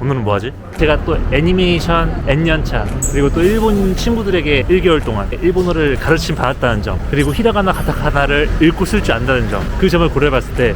오늘은 뭐하지? 제가 또 애니메이션 N년차 그리고 또 일본 친구들에게 1개월 동안 일본어를 가르침 받았다는 점 그리고 히라가나 가타카나를 읽고 쓸 줄 안다는 점 그 점을 고려해봤을 때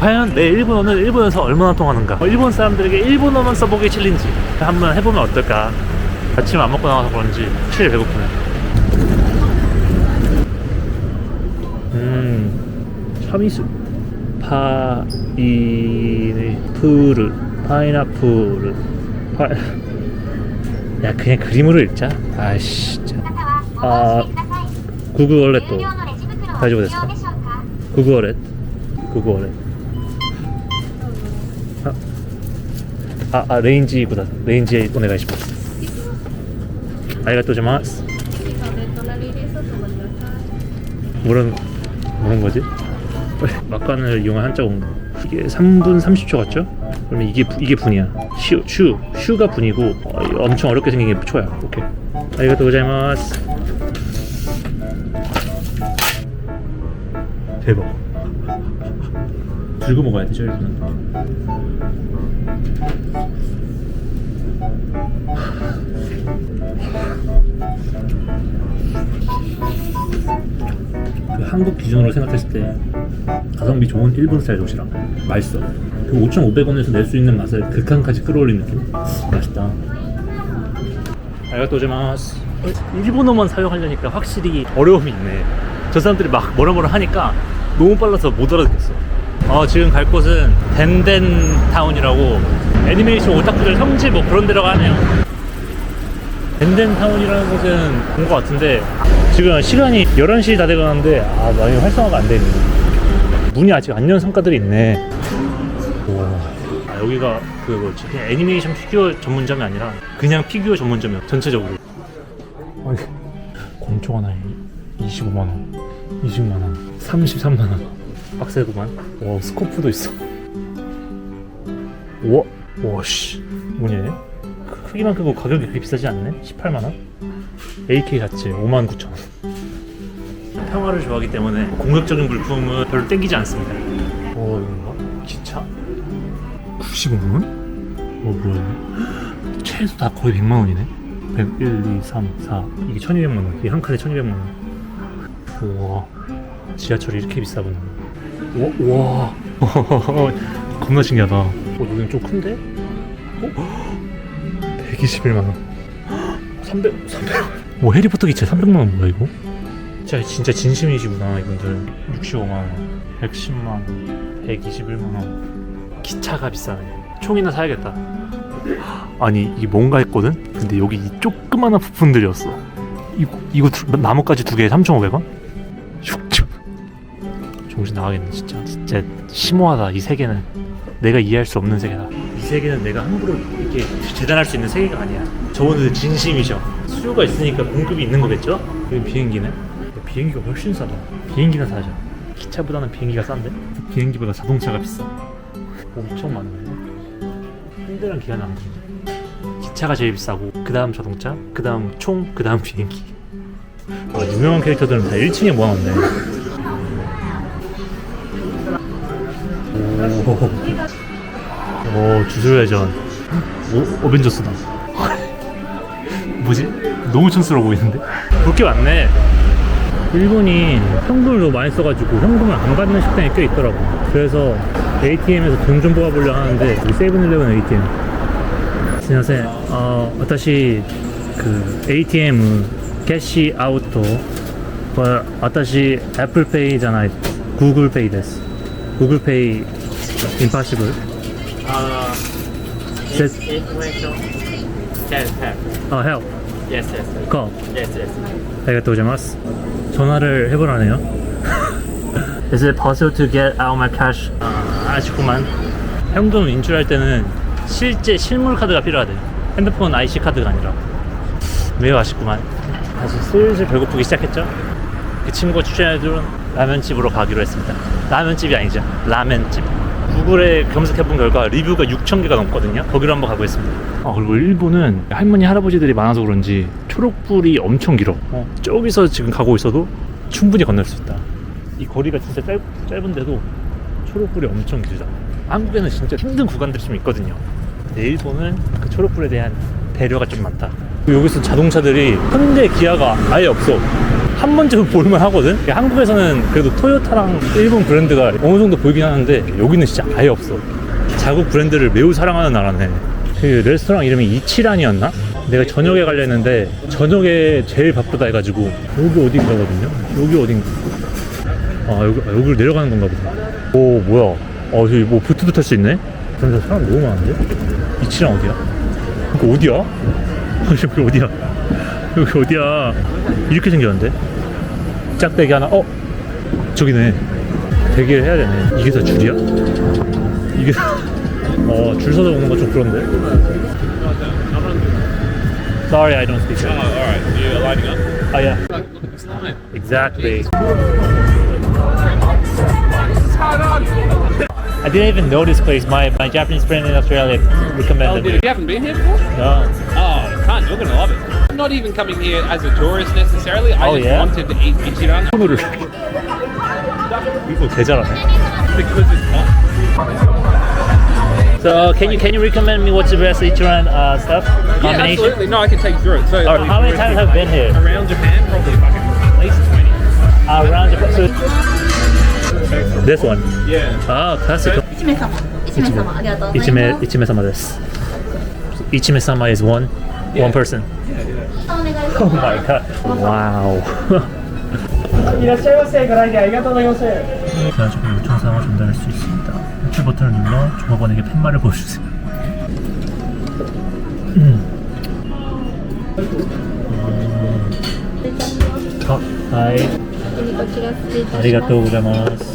과연 내 일본어는 일본에서 얼마나 통하는가? 어, 일본 사람들에게 일본어만 써보기 챌린지 한번 해보면 어떨까? 아침 안 먹고 나와서 그런지 확실히 배고프네. 음 참이슬 파이네프르 파이나프르 파... 야 그냥 그림으로 읽자. 아씨 진짜. 아 구글 월렛 또 가지고 됐어. 구글 월렛 구글 월렛. 아, 아, 아 레인지보다 레인지에 오네가이시마 아리가또자마스. 뭐라는 뭐라는 거지? 막간을 이용한 한자 공부 이게 3분 30초 같죠? 그러면 이게 부- 이게 분이야. 슈, 슈, 슈가 분이고 어, 엄청 어렵게 생긴 게 초야. 오케이. 아리가또 고자이마스. 대박. 들고 먹어야 되죠 일본은 그 한국 기준으로 생각했을 때 가성비 좋은 일본 스타일 도시락. 맛있어 그 5,500원에서 낼 수 있는 맛을 극한까지 끌어올린 느낌? 맛있다. 아리가또우자마스. 일본어만 사용하려니까 확실히 어려움이 있네. 저 사람들이 막 뭐라 뭐라 하니까 너무 빨라서 못 알아듣겠어. 어, 지금 갈 곳은 덴덴타운이라고 애니메이션 오타쿠들 성지 뭐 그런 데라고 하네요. 덴덴타운이라는 곳은 본 것 같은데 지금 시간이 11시 다 돼가는데 아 많이 활성화가 안돼 있네. 문이 아직 안연 상가들이 있네 여기가 그 뭐지? 그냥 애니메이션 피규어 전문점이 아니라 그냥 피규어 전문점이야 전체적으로. 아니, 권총 하나에 25만원 20만원 33만원. 빡세구만. 와 스코프도 있어. 우와 와씨. 뭐냐? 크- 크기만 크고 가격이 그렇게 비싸지 않네? 18만원? AK 자체 5만 9천 원. 평화를 좋아하기 때문에 공격적인 물품은 별로 땡기지 않습니다? 기차 95만 원? 어 최소 다 거의 100만 원이네 100, 1, 2, 3, 4 이게 1200만 원 이게 한 칸에 1200만 원 우와 지하철이 이렇게 비싸구나 우와, 우와. 겁나 신기하다 어 여기는 좀 큰데? 어? 121만 원 300, 300. 뭐 해리포터 기체 300만 원 뭐야 이거? 진짜 진짜 진심이시구나 이분들 65만 원, 110만 원, 121만 원. 기차가 비싸네. 총이나 사야겠다. 아니 이게 뭔가 했거든. 근데 여기 이 조그마한 부품들이었어. 이거 이거 두- 나뭇가지 두 개에 3,500원? 슉 정신 나가겠네 진짜. 진짜 심오하다 이 세계는. 내가 이해할 수 없는 세계다. 이 세계는 내가 함부로 이렇게 재단할 수 있는 세계가 아니야. 저분들 진심이죠. 수요가 있으니까 공급이 있는 거겠죠? 여기 비행기네. 비행기가 훨씬 싸다. 비행기나 사자. 기차보다는 비행기가 싼데? 비행기보다 자동차가 비싸. 엄청 많네. 힘들은 안 걸리네. 기차가 제일 비싸고, 그 다음 자동차, 그 다음 총, 그 다음 비행기. 와, 유명한 캐릭터들은 다 1층에 모아놨네. 오, 오 주술 회전. 오, 어벤져스다. 뭐지? 너무 촌스러워 보이는데? 볼게 많네. 일본이 현금을 너무 많이 써가지고 현금을 안 받는 식당이 꽤 있더라고. 그래서 ATM에서 돈 좀 뽑아보려 하는데 여기 세븐일레븐 ATM. 안녕하세요. 어, 私그 ATM 캐시 아우토. 私 애플페이 じゃない 구글페이 です. 구글페이 임파시블. Uh, Set- this information can help. 어, help. Yes, yes, yes. call. yes, yes. 아리가또우자마스 전화를 해보라네요 Is it possible to get out my cash? 아, 아쉽구만. 현금 인출할 때는 실제 실물 카드가 필요하대. 핸드폰 IC 카드가 아니라. 매우 아쉽구만. 다시 슬슬 배고프기 시작했죠? 그 친구가 추천해준 라면집으로 가기로 했습니다. 라면집이 아니죠. 라면집. 구글에 검색해본 결과 리뷰가 6,000개가 넘거든요. 거기로 한번 가보겠습니다. 아 그리고 일본은 할머니 할아버지들이 많아서 그런지 초록불이 엄청 길어. 어, 저기서 지금 가고 있어도 충분히 건널 수 있다 이 거리가 진짜 짧, 짧은데도 초록불이 엄청 길다 한국에는 진짜 힘든 구간들이 좀 있거든요 일본은 그 초록불에 대한 배려가 좀 많다. 여기서 자동차들이 현대 기아가 아예 없어. 한 번쯤은 볼만 하거든. 한국에서는 그래도 토요타랑 일본 브랜드가 어느 정도 보이긴 하는데 여기는 진짜 아예 없어. 자국 브랜드를 매우 사랑하는 나라네. 그 레스토랑 이름이 이치란이었나? 내가 저녁에 가려 했는데 저녁에 제일 바쁘다 해가지고 여기 어딘가거든요. 여기 어딘가. 아 여기 아, 여기로 내려가는 건가 보다. 오 뭐야? 어 저기 뭐 보트도 탈 수 있네. 근데 사람 너무 많은데? 이치란 어디야? 이거 어디야? 여기 어디야? 여기 어디야? 이렇게 생겼는데? 짝대기 하나. 어 저기네. 대기를 해야 되네. 이게 다 줄이야? 이게 다- 어, 줄 서서 오는 거 좀 그런데. Sorry, I don't speak. Oh, all right. You're lighting up. Oh yeah. Exactly. I didn't even know this place. My my Japanese friend in Australia Oh, recommended dude, it. you haven't been here before? No. Oh, can't. You're gonna love it. I'm not even coming here as a tourist necessarily. I Oh, just yeah? wanted to eat ichiran 손으로 이거 개 잘하네. because it's hot. So can you can you recommend me what's the best Ichiran uh, stuff Yeah, combination? absolutely. No, I can take you through it. So, Or how many times have you been here? around Japan? Probably fucking this one. Yeah. Ah, classic. 一名様一名様ありがとうございます 이치메 이치메 사마です. 이치메 사마 is one one person. お願いします Oh my god. 와우. いらっしゃいませ。ご来店ありがとうございます。 그래가지고 요청사항을 전달할 수 있습니다. 호출 버튼을 눌러 종업원에게 팻말을 보여주세요. 아, 하이. こちら失礼いたしますありがとうございます。お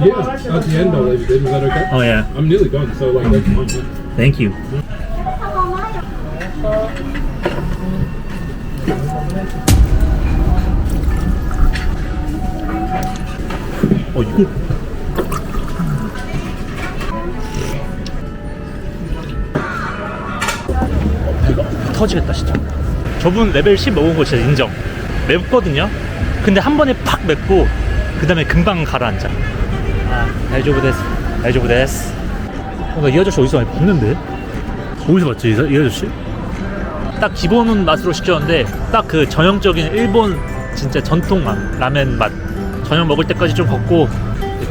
Yeah, at the end I'll leave in. Is that okay? Oh, yeah. I'm nearly done, so like that's fine. yeah. Thank you. 어 이거 배가 터지겠다 진짜 저분 레벨 10 먹은 거 진짜 인정 맵거든요 근데 한 번에 팍 맵고 그 다음에 금방 가라앉아 아 다이조부 데스 다이조부 데스 어, 나이 아저씨 어디서 많이 봤는데? 어디서 봤지 이, 사- 이 아저씨? 딱 기본 맛으로 시켰는데 딱 그 전형적인 일본 진짜 전통 맛 라멘 맛 저녁 먹을 때까지 좀 걷고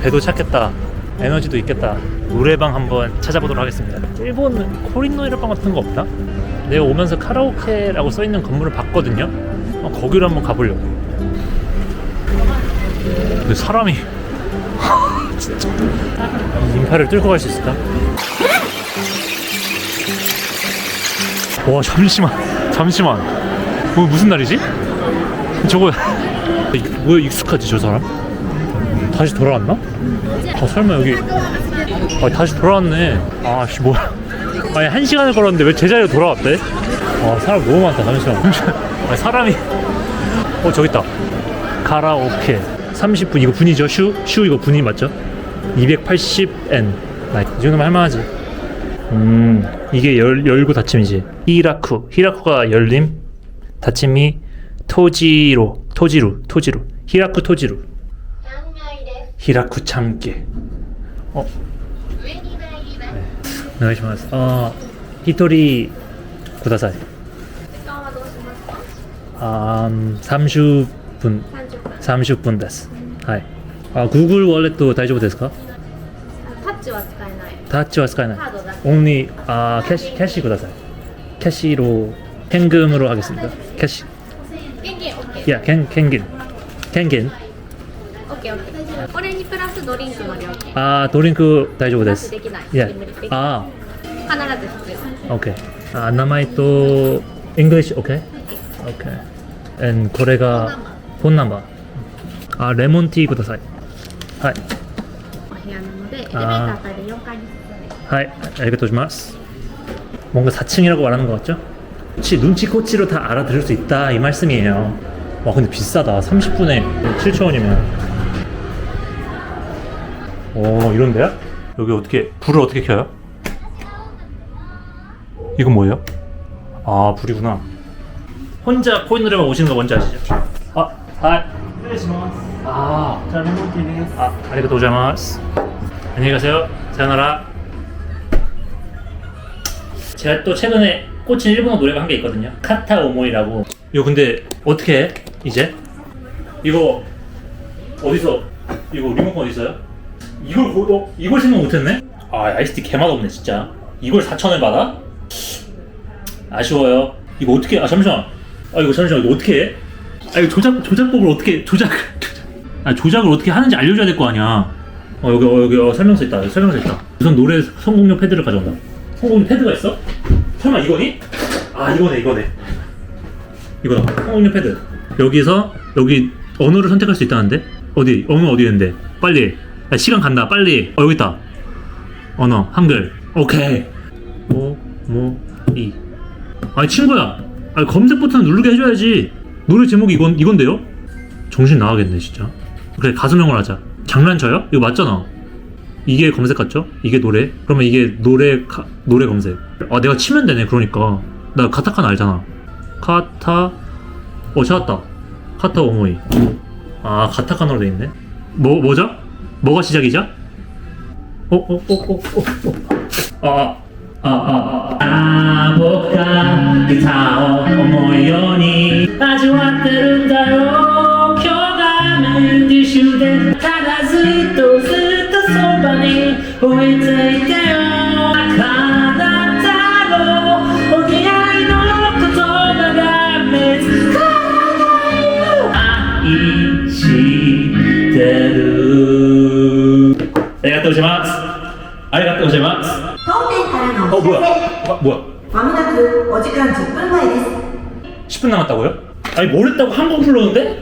배도 찼겠다 에너지도 있겠다 노래방 한번 찾아보도록 하겠습니다 일본 코린 노래방 같은 거 없나? 내가 오면서 카라오케라고 써있는 건물을 봤거든요 어, 거기로 한번 가보려고 근데 사람이 진짜 인파를 뚫고 갈 수 있을까? 와 잠시만 잠시만 뭐 무슨 날이지? 저거 이- 뭐야 익숙하지 저 사람? 다시 돌아왔나? 아 설마 여기 아 다시 돌아왔네 아씨 뭐야 아니 한 시간을 걸었는데 왜 제자리로 돌아왔대? 아 사람 너무 많다 잠시만 아 사람이 어 저기 있다 가라오케 30분 이거 분이죠 슈? 슈 이거 분이 맞죠? 280N 나 이 정도면 할만하지 음 이게 열, 열고 닫힘이지 히라쿠 히라쿠가 열림 닫힘이 토지로 토지루 토지루 히라쿠 토지루 3階です 히라쿠 참깨 어 上に参ります、 오네가시마스 어 히토리 구다사이 時間はどうしますか 아 30분 30分 30분 됐어 하이 아 구글 월렛도 다이조부 ですか?タッチは使えないタッチは使えないカードだけ only 아 캐시 캐시 구다사이 캐시로 현금으로 하겠습니다 캐시 現金 OK 야 캔, 캔긴 캔긴 OK OK これにプラスドリンクの料金 아ドリンク大丈夫でプラスすできない 예 無理できない 아 必ず必要 오케이 아名前と English 오케이 오케이 and これがフォンナンバーあレモンティーください はいお部屋なのでエレベーターからで4階に進んではいありがとうございます 뭔가 4층이라고 말하는 것 같죠? 그치 눈치코치로 다 알아들을 수 있다 이 말씀이에요 와 근데 비싸다 30분에 7천원이면 오 이런데요? 여기 어떻게 불을 어떻게 켜요? 이건 뭐예요? 아 불이구나 혼자 코인 노래방 오시는 거 뭔지 아시죠? 아, 아, 아, 잘 먹을게요. 아. 안녕히 가세요. 사요나라. 제가 또 최근에 꽂힌 일본어 노래가 한 게 있거든요. 카타 오모이라고. 이거 근데 어떻게 해? 이제? 이거 어디서? 이거 리모컨 어디 있어요? 이걸 고, 어, 이걸 생각 못했네? 아 아이스티 개맛 없네 진짜. 이걸 4천 원 받아? 아쉬워요. 이거 어떻게? 아 잠시만. 아 이거 잠시만 이거 어떻게 해? 아 이거 조작 조작법을 어떻게 조작? 아 조작을 어떻게 하는지 알려줘야 될 거 아니야. 어 여기 어 여기 어, 설명서 있다. 설명서 있다. 우선 노래 성공용 패드를 가져온다. 성공용 패드가 있어? 설마 이거니? 아 이거네 이거네. 이거다. 성공용 패드. 여기서 여기 언어를 선택할 수 있다는데? 어디 언어 어디 있는데? 빨리. 야, 시간 간다. 빨리. 어 여기 있다. 언어 한글. 오케이. 뭐뭐이 아니 친구야 아니 검색 버튼 누르게 해줘야지 노래 제목이 이건, 이건데요? 정신 나가겠네 진짜 그래 가수명을 하자. 장난쳐요? 이거 맞잖아. 이게 검색 같죠? 이게 노래? 그러면 이게 노래 가, 노래 검색. 아 내가 치면 되네 그러니까. 나 카타카나 알잖아. 카타 어 찾았다. 카타 오모이. 아 카타카나로 돼있네. 뭐 뭐죠? 뭐가 시작이죠? 어어어어어어아아아아아 아, 아, 아, 아보카 기타오 오모이오니. 아주 아뜨룬다로. 주된 따라서 또 스타 소반이 오해되대요 하나 따로 어디 아이 놓고 돌아가면서 가요 아이 시대로 내가 또 오지마 ありがとうございます。当店からのお知らせ。あ、뭐야まもなくお時間10分前です。 어, 10분 어, 남았다고요? 아니 뭘 했다고 한 번 불렀는데?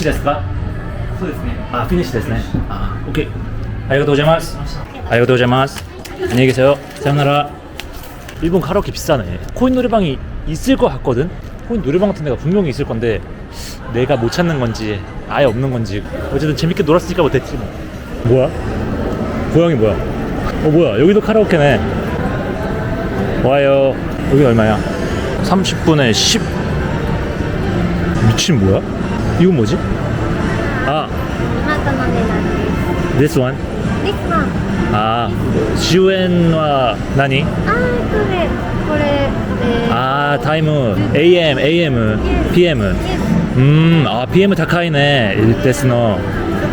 シュですかそうですねあフィニッシュですねあ OK ありがとうございますありがとうございます안녕히계세요사요나라 일본 카라오케 비싸네。 코인 노래방이 있을 것 같거든。 코인 노래방 같은 데가 분명히 있을 건데 내가 못 찾는 건지 아예 없는 건지 어쨌든 재밌게 놀았으니까 뭐 못했지 뭐。 뭐야? 고양이 뭐야? 어 뭐야? 여기도 카라오케네。 와요。 여기 얼마야? 30분에 10 미친 뭐야? 이건 뭐지? 아 あなたの値段で this one す。ですか。 아 지우엔와 나니? あー、これ、これ、えー、 아 타이무 AM AM PM 음, 아 PM 다카이네 일데스노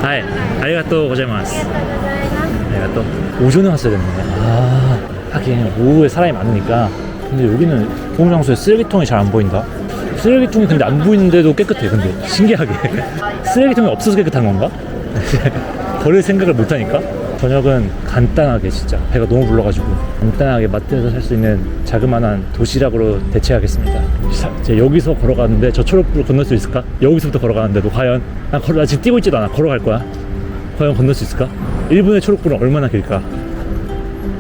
하이 아리가또 고자이마스 ありがとうございます。 아리가또 오전에 왔어야 됐네 아 하긴 오후에 사람이 많으니까 근데 여기는 공장소에 쓰레기통이 잘 안 보인다 쓰레기통이 근데 안 보이는데도 깨끗해 근데. 신기하게. 쓰레기통이 없어서 깨끗한 건가? 버릴 생각을 못 하니까? 저녁은 간단하게 진짜. 배가 너무 불러가지고. 간단하게 마트에서 살 수 있는 자그마한 도시락으로 대체하겠습니다. 자, 이제 여기서 걸어가는데 저 초록불 건널 수 있을까? 여기서부터 걸어가는데도 과연? 나, 걸어, 나 지금 뛰고 있지도 않아. 걸어갈 거야. 과연 건널 수 있을까? 1분의 초록불은 얼마나 길까?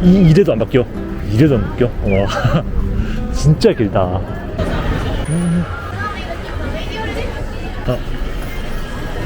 이, 이래도 안 바뀌어. 이래도 안 바뀌어? 와 진짜 길다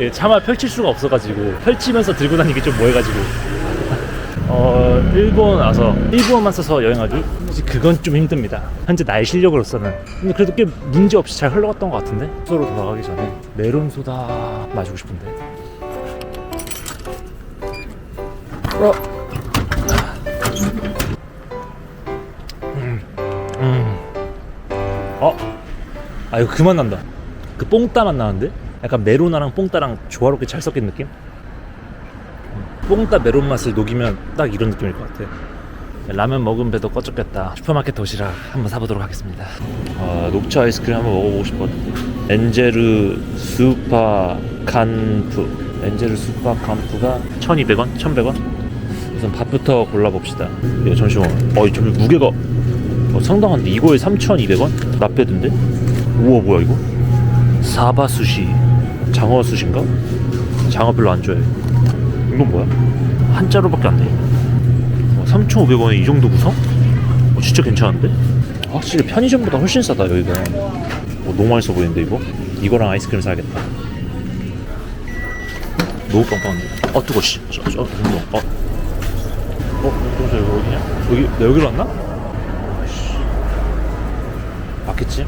예, 차마 펼칠 수가 없어가지고 펼치면서 들고 다니기 좀 뭐해가지고 어 일본 와서 일본어만 써서 여행하기 그건 좀 힘듭니다 현재 나의 실력으로서는 근데 그래도 꽤 문제 없이 잘 흘러갔던 것 같은데 숙소로 돌아가기 전에 메론 소다 마시고 싶은데 어. 음. 음. 어? 아 이거 그만 난다 그 뽕따 맛 나는데? 약간 메로나랑 뽕따랑 조화롭게 잘 섞인 느낌? 뽕따 메론 맛을 녹이면 딱 이런 느낌일 것 같아. 라면 먹은 배도 꺼졌겠다. 슈퍼마켓 도시락 한번 사보도록 하겠습니다. 아, 녹차 아이스크림 한번 먹어보고 싶거든. 엔제르 수파 칸프. 엔제르 수파 칸프가 1,200원? 1,100원? 우선 밥부터 골라봅시다. 이거 잠시만. 어, 이좀 무게가 어, 상당한데 이거에 3,200원? 라페드인데? 우와 뭐야 이거? 사바 수시 장어 수시인가? 장어 별로 안 좋아해. 이건 뭐야? 한자로밖에 안 돼. 어, 3,500원에 이 정도 구성? 어, 진짜 괜찮은데? 확실히 편의점보다 훨씬 싸다 여기가. 어, 너무 맛있어 보이는데 이거? 이거랑 아이스크림 사야겠다. 너무 빵빵한데. 어 뜨거 씨. 저, 저, 저, 어. 어, 그럼 저 여기 어디냐? 여기 나 여기로 왔나? 아이씨. 맞겠지?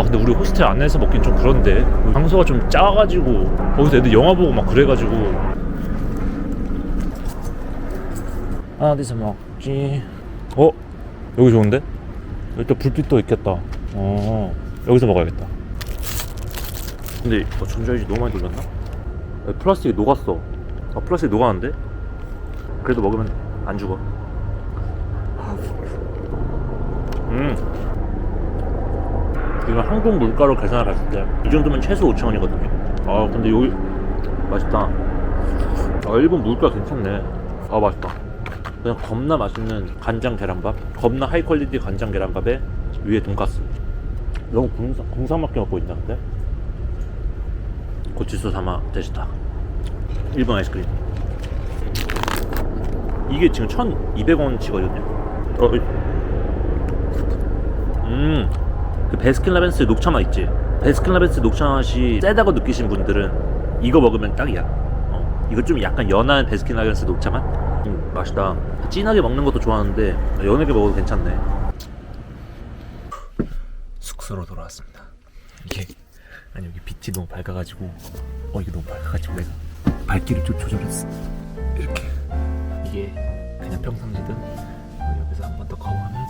아 근데 우리 호스텔 안에서 먹긴 좀 그런데 장소가 좀 작아가지고 거기서 애들 영화 보고 막 그래가지고 아 어디서 먹지? 어? 여기 좋은데? 여기 또 불빛도 있겠다 어 여기서 먹어야겠다 근데 어, 전자레인지 너무 많이 돌렸나? 야, 플라스틱이 녹았어 아 플라스틱 녹았는데? 그래도 먹으면 안 죽어 음 이거 한국 물가로 계산을 했을 때 이 정도면 최소 5천원이거든요. 아 근데 여기 맛있다. 아 일본 물가 괜찮네. 아 맛있다. 그냥 겁나 맛있는 간장 계란밥? 겁나 하이 퀄리티 간장 계란밥에 위에 돈가스. 너무 공상, 공상맞게 먹고 있나 근데? 고치소 사마 데시다. 일본 아이스크림. 이게 지금 1200원치거든요. 어, 이- 음, 그 베스킨라빈스 녹차 맛 있지? 베스킨라빈스 녹차 맛이 세다고 느끼신 분들은 이거 먹으면 딱이야. 어, 이거 좀 약간 연한 베스킨라빈스 녹차 맛? 음, 맛있다. 진하게 먹는 것도 좋아하는데 연하게 먹어도 괜찮네. 숙소로 돌아왔습니다. 이게 아니 여기 빛이 너무 밝아가지고 어 이게 너무 밝아가지고 내가 밝기를 좀 조절했어. 이렇게 이게 그냥 평상시든 여기서 한 번더 거우하면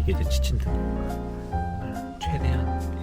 이게 이제 지친 등 최대한